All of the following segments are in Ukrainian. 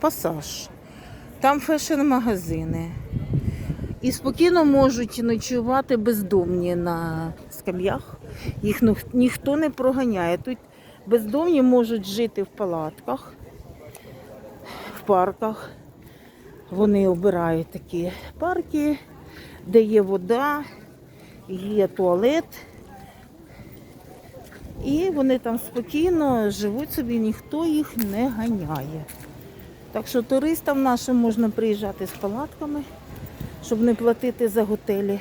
пасаж. Там фешн-магазини. І спокійно можуть ночувати бездомні на скам'ях. Їх ніхто не проганяє. Тут бездомні можуть жити в палатках, в парках. Вони обирають такі парки, де є вода, є туалет. І вони там спокійно живуть собі, ніхто їх не ганяє. Так що туристам нашим можна приїжджати з палатками, щоб не платити за готелі.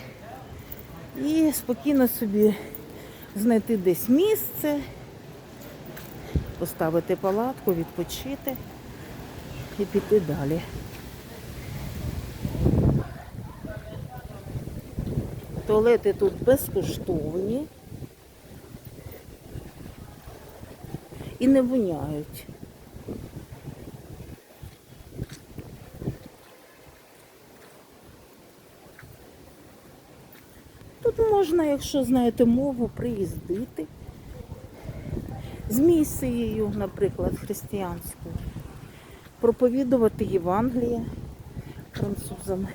І спокійно собі знайти десь місце, поставити палатку, відпочити і піти далі. Туалети тут безкоштовні і не воняють. Можна, якщо знаєте мову, приїздити з місією, наприклад, християнською, проповідувати Євангеліє французам.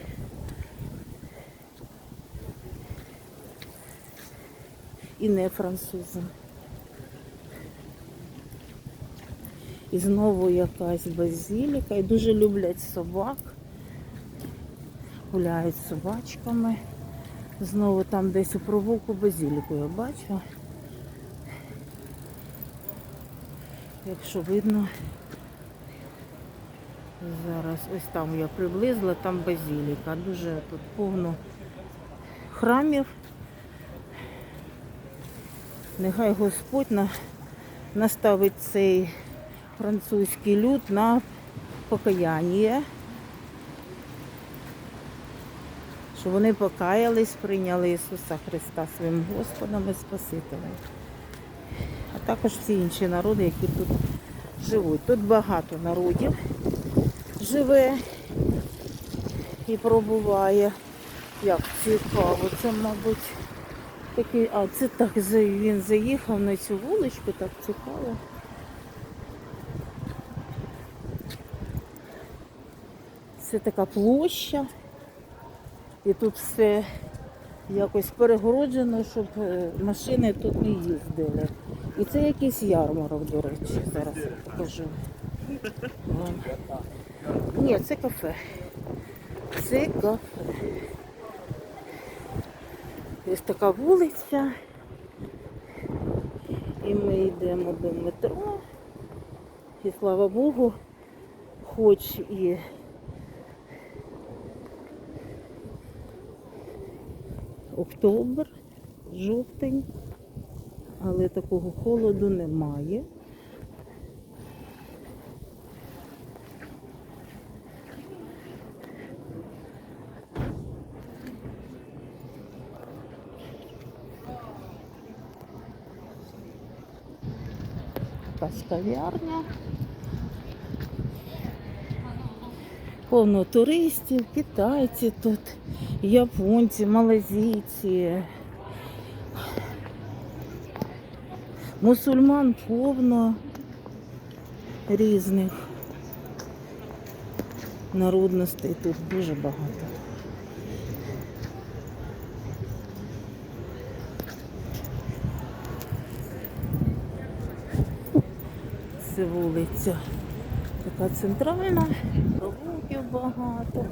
І не французам. І знову якась базіліка. І дуже люблять собак. Гуляють з собачками. Знову там десь у провулку базіліку я бачу. Якщо видно, зараз ось там я приблизила, там базіліка. Дуже тут повно храмів. Нехай Господь на, наставить цей французький люд на покаяння. Щоб вони покаялись, прийняли Ісуса Христа своїм Господом і Спасителем. А також всі інші народи, які тут живуть. Тут багато народів живе і пробуває. Як цікаво, це, мабуть, такий, а це так він заїхав на цю вуличку, так цікаво. Це така площа. І тут все якось перегороджено, щоб е, машини тут не їздили. І це якийсь ярмарок, до речі, зараз я покажу. Ні, це кафе. Це кафе. Ось така вулиця. І ми йдемо до метро. І слава Богу, хоч і октобер, жовтень, але такого холоду немає. Якась кав'ярня. Повно туристів, китайці тут, японці, малазійці. Мусульман повно різних народностей тут дуже багато. Це вулиця така центральна, провулків багато.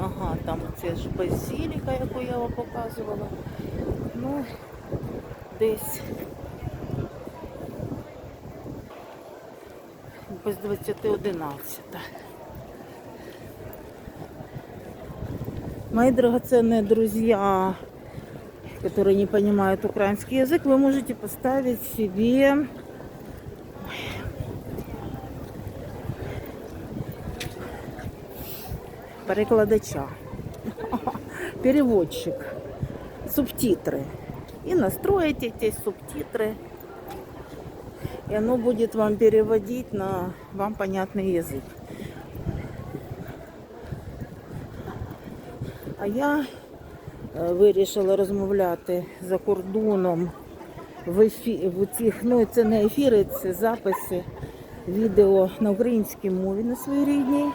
Ага, там це ж базіліка, яку я вам показувала. Ну, десь без 20.11. Мои драгоценные друзья, которые не понимают украинский язык, вы можете поставить себе перекладача, переводчик, субтитры. И настроите эти субтитры. И оно будет вам переводить на вам понятный язык. А я е, вирішила розмовляти за кордоном в, ефі... в цих, ну це не ефіри, це записи відео на українській мові на своїй рідній.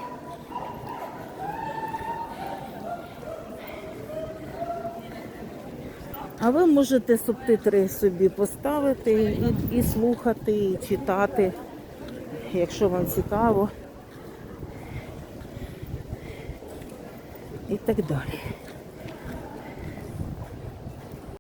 А ви можете субтитри собі поставити і, і слухати, і читати, якщо вам цікаво. І так далі.